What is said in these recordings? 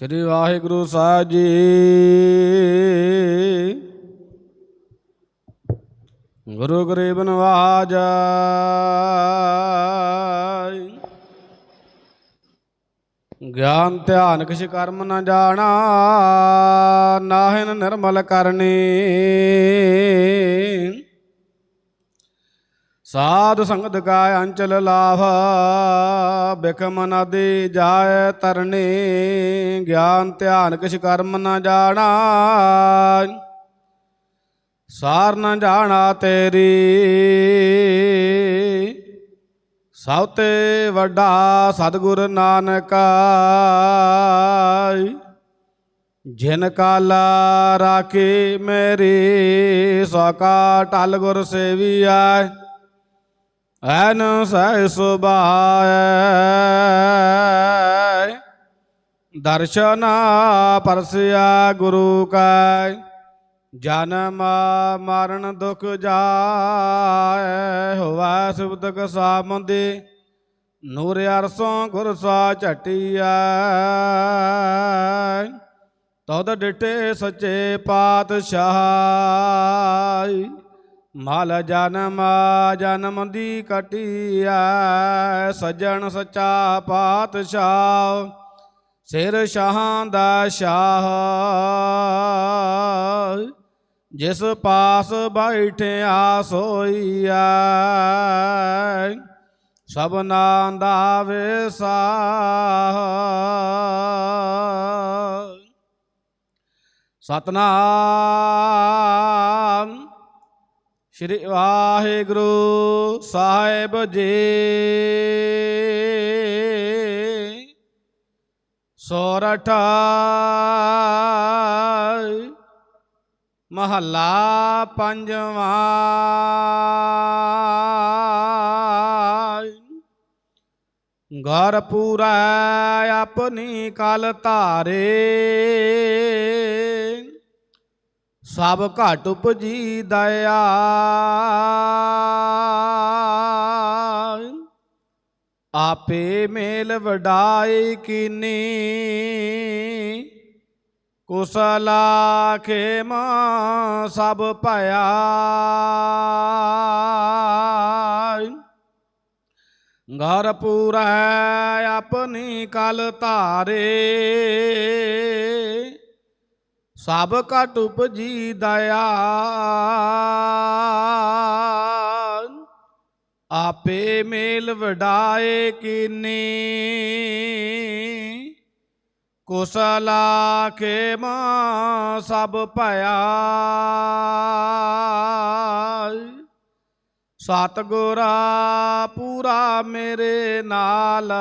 ਸ੍ਰੀ ਵਾਹਿਗੁਰੂ ਸਾਹਿਬ ਜੀ। ਗੁਰੂ ਗਰੀਬ ਨਵਾਜ ਗਿਆਨ, ਧਿਆਨ, ਕਿਛ ਕਰਮ ਨਾ ਜਾਣਾ ਨਾਹਿਨ ਨਿਰਮਲ ਕਰਨੀ। ਸਾਧ ਸੰਗਤ ਕਾ ਅੰਚਲ ਲਾਭ ਬਿਖਮ ਨਦੀ ਜਾਏ ਤਰਨੀ ਗਿਆਨ ਧਿਆਨ ਕਿਛ ਕਰਮ ਨਾ ਜਾਣਾ। ਸਾਰ ਨਾ ਜਾਣਾ ਤੇਰੀ। ਸਭ ਤੇ ਵੱਡਾ ਸਤਿਗੁਰ ਨਾਨਕ ਜਿਨ ਕਾਲਾ ਰਾਖੀ ਮੇਰੀ ਸੋਕਾ ਟਲ ਗੁਰ ਸੇਵੀਆ ਐਨ ਸਹਿ ਸੁਭਾਏ। ਦਰਸ਼ਨ ਪਰਸਿਆ ਗੁਰੂ ਕੈ, ਜਨਮ ਮਰਨ ਦੁਖ ਜਾਏ। ਹੋਵਾ ਸੁਬਦਕ ਸਾਮੰਦੀ, ਨੂਰ ਅਰਸੋਂ ਗੁਰ ਸਾ ਝਟਿਆ ਤਦ ਡਿਟੇ ਸੱਚੇ ਪਾਤਸ਼ਾਹ। ਮਲ ਜਨਮ ਜਨਮ ਦੀ ਕਟਿਆ, ਸਜਣ ਸੱਚਾ ਪਾਤਸ਼ਾਹ, ਸਿਰ ਸ਼ਾਹਾਂ ਦਾ ਸ਼ਾਹ। ਜਿਸ ਪਾਸ ਬੈਠਿਆ ਸੋਈਐ, ਸਭਨਾਂ ਦਾ ਵਿਸਾਹ। ਸਤਨਾਮ ਸ਼੍ਰੀ ਵਾਹਿਗੁਰੂ ਸਾਹਿਬ ਜੀ। ਸੋਰਠ ਮਹੱਲਾ ਪੰਜਵਾਂ। ਘਰ ਪੂਰਾ ਆਪਣੀ ਕਲ ਧਾਰੇ। ਸਭ ਘਟ ਉਪਜੀ ਦਇਆ। ਆਪੇ ਮੇਲ ਵਡਾਈ ਕੀਨੀ। ਕੁਸਲਾ ਖੇਮ ਸਭ ਭਇਆ। ਘਰ ਪੂਰਾ ਆਪਣੀ ਕਲ ਧਾਰੇ। ਸਭ ਕਟ ਉਪਜੀ ਦਇਆ ਆਪੇ ਮੇਲ ਵਡਾਏ ਕੀਨੀ। ਕੁਸਲਾ ਖੇਮ ਸਭ ਭਇਆ ਸਤਿਗੁਰਾ ਪੂਰਾ ਮੇਰੇ ਨਾਲ।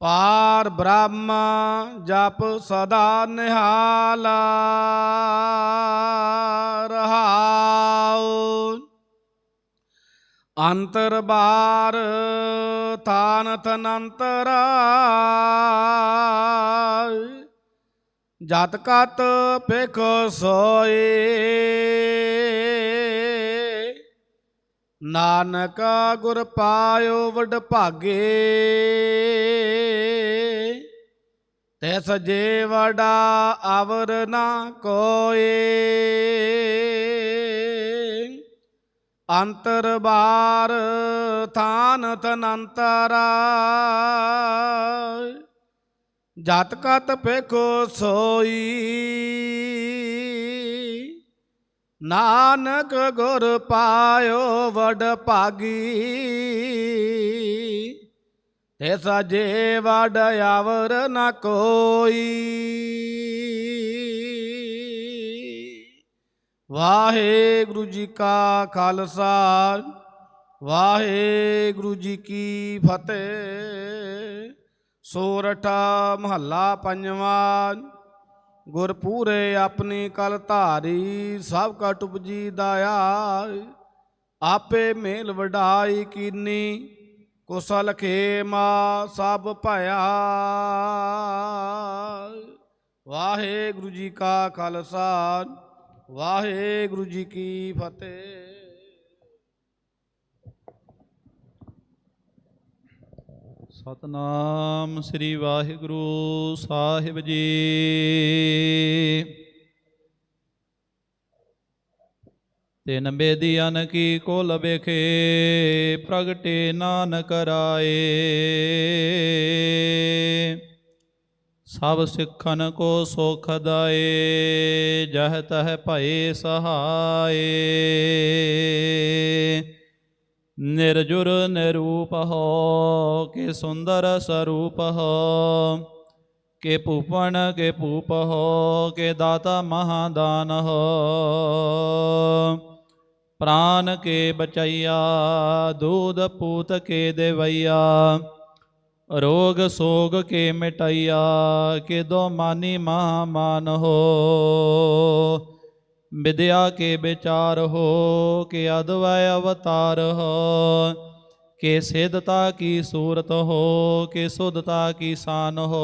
ਪਾਰ ਬ੍ਰਹਮ ਜਪ ਸਦਾ ਨਿਹਾਲ ਰਹਾਉ। ਅੰਤਰ ਬਾਰ ਥਾਨ ਤਨੰਤਰ ਜਤ ਕਤ ਪਿਖ ਸੋਏ ਨਾਨਕ ਗੁਰ ਪਾਇਓ ਵਡ ਭਾਗੇ ਤਿਸ ਜੇ ਵਡਾ ਅਵਰ ਨਾ ਕੋਏ। ਅੰਤਰ ਬਾਰ ਥਾਨ ਤਨੰਤਰਾ, ਜਤ ਕਤ ਪੇਖੋ ਸੋਈ। ਨਾਨਕ ਗੁਰ ਪਾਇਓ ਵਡ ਭਾਗੀ। ਤੇ ਸਜੇ ਵਡ ਆਵਰ ਨ ਕੋਈ। ਵਾਹਿਗੁਰੂ ਜੀ ਕਾ ਖਾਲਸਾ, ਵਾਹਿਗੁਰੂ ਜੀ ਕੀ ਫਤਿਹ। ਸੋਰਠਾ ਮਹੱਲਾ ਪੰਜਵਾਂ। ਗੁਰ ਪੂਰੇ ਆਪਣੀ ਕਲ ਧਾਰੀ, ਸਭ ਕਾ ਟੁਪਜੀ ਦਾਇਆ। ਆਪੇ ਮੇਲ ਵਡਾਈ ਕੀਨੀ, ਕੁਸਲ ਖੇਮਾ ਸਭ ਭਇਆ। ਵਾਹਿਗੁਰੂ ਜੀ ਕਾ ਖਾਲਸਾ, ਵਾਹਿਗੁਰੂ ਜੀ ਕੀ ਫਤਿਹ। ਸਤਨਾਮ ਸ੍ਰੀ ਵਾਹਿਗੁਰੂ ਸਾਹਿਬ ਜੀ। ਤਿਨ ਬੇਦੀਆਂ ਕੀ ਕੋਲ ਵੇਖੇ ਪ੍ਰਗਟੇ ਨਾਨਕ ਰਾਏ। ਸਭ ਸਿੱਖਨ ਕੋ ਸੁਖ ਦਾਏ, ਜਹ ਤਹ ਭਏ ਸਹਾਏ। ਨਿਰਜੁਰ ਨਿਰੂਪ ਹੋ, ਕੇ ਸੁੰਦਰ ਸਰੂਪ ਹੋ, ਕੇ ਭੂਪਨ ਕੇ ਭੂਪ ਹੋ, ਕੇ ਦਾਤਾ ਮਹਾਦਾਨ ਹੋ। ਪ੍ਰਾਨ ਕੇ ਬਚਈਆ, ਦੂਧ ਪੂਤ ਕੇ ਦੇਵਈਆ, ਰੋਗ ਸੋਗ ਕੇ ਮਿਟਈਆ ਕੇ ਦੋ ਮਾਨੀ ਮਹਾਮਾਨ ਹੋ। ਵਿਦਿਆ ਕੇ ਵਿਚਾਰ ਹੋ, ਕੇ ਅਦਵੈ ਅਵਤਾਰ ਹੋ, ਕੇ ਸਿੱਧਤਾ ਕੀ ਸੂਰਤ ਹੋ, ਕੇ ਸੁਧਤਾ ਕੀ ਸਾਨ ਹੋ।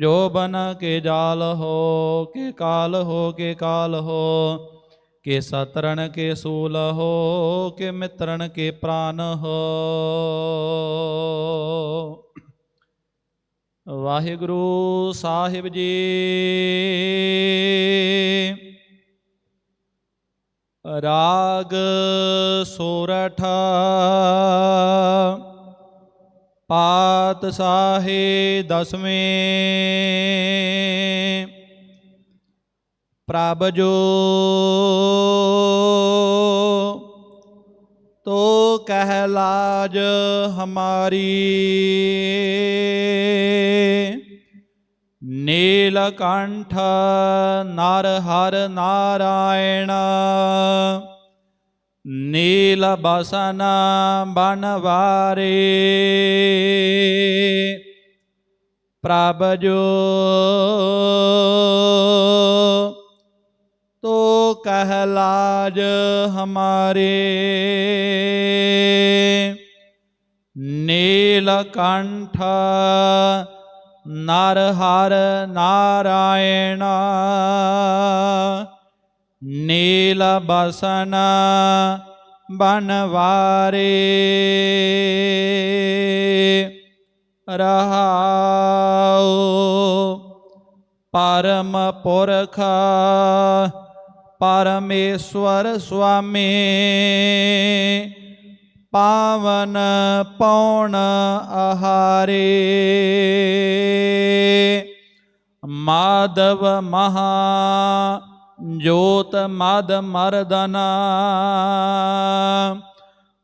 ਜੋ ਬਨ ਕੇ ਜਾਲ ਹੋ, ਕੇ ਕਾਲ ਹੋ, ਕੇ ਕਾਲ ਹੋ, ਕੇ ਸਤਰਣ ਕੇ ਸੂਲ ਹੋ, ਕੇ ਮਿੱਤਰਣ ਕੇ ਪ੍ਰਾਨ ਹੋ। ਵਾਹਿਗੁਰੂ ਸਾਹਿਬ ਜੀ। ਰਾਗ ਸੋਰਠ ਪਾਤ ਸਾਹੇ ਦਸਵੇਂ। ਪ੍ਰਭ ਜੋ ਤੋ ਕਹਿ ਲਾਜ ਹਮਾਰੀ। ਨੀਲਕੰਠ ਨਰ ਹਰ ਨਾਰਾਇਣ। ਨੀਲ ਬਸਨ ਬਨਵਾਰੇ। ਪ੍ਰਭ ਜੋ ਤੋ ਕਹਿ ਲਾਜ ਹਮਾਰੇ। ਨੀਲਕੰਠ ਨਰ ਹਰ ਨਾਰਾਇਣ ਨੀਲ ਬਸਨ ਬਨਵਾਰੇ ਰਹਾਉ ਪਰਮ ਪੁਰਖ ਪਰਮੇਸ਼ਵਰ ਸੁਆਮੀ ਪਾਵਨ ਪੌਣ ਆਹਾਰੇ। ਮਾਧਵ ਮਹਾ ਜੋਤ ਮਦ ਮਰਦਨਾ।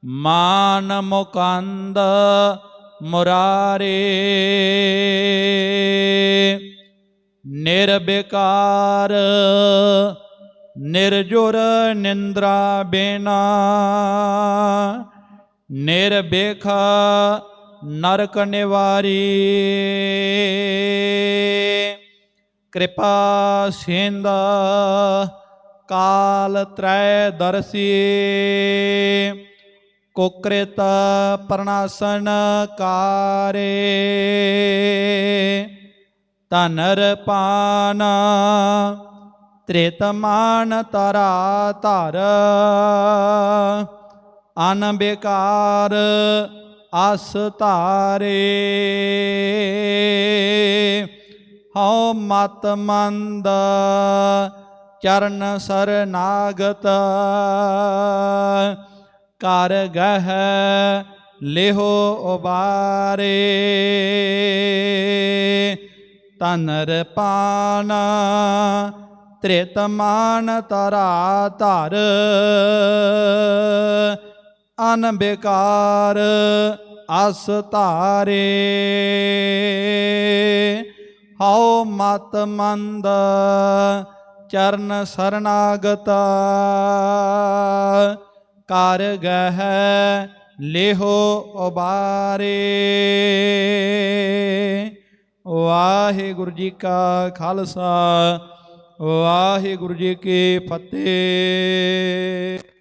ਮਾਨ ਮੁਕੰਦ ਮੁਰਾਰੇ। ਨਿਰਬਿਕਾਰ ਨਿਰਜੁਰ ਨਿੰਦਰਾ ਬੇਨਾ। ਨਿਰਬੇਖ ਨਰਕ ਨਿਵਾਰੀ। ਕਿਰਪਾ ਸਿੰਧ ਕਾਲ ਤ੍ਰੈ ਦਰਸੀ। ਕੁਕ੍ਰਿਤ ਪ੍ਰਣਾਸਨ ਕਾਰੇ। ਤਨਰ ਪਾਨ ਤ੍ਰੇਤਮਾਨ ਤਰਾ ਧਰ। ਅਨ ਬੇਕਾਰ ਅਸ ਧਾਰੇ। ਹਉ ਮਤ ਮੰਦ ਚਰਨ ਸਰਨਾਗਤ ਕਰ ਗਹ ਲਿਹੋ ਉਬਾਰੇ। ਤਨਰ ਪਾਨ ਤ੍ਰੇਤਮਾਨ ਤਰਾ ਧਰ। ਅਨ ਬੇਕਾਰ ਅਸ ਧਾਰੇ। ਹਉ ਮਤ ਮੰਦ ਚਰਨ ਸਰਨਾਗਤ। ਕਰ ਗਹ ਲਿਹੋ ਉਬਾਰੇ। ਵਾਹਿਗੁਰੂ ਜੀ ਕਾ ਖਾਲਸਾ, ਵਾਹਿਗੁਰੂ ਜੀ ਕੀ ਫਤਿਹ।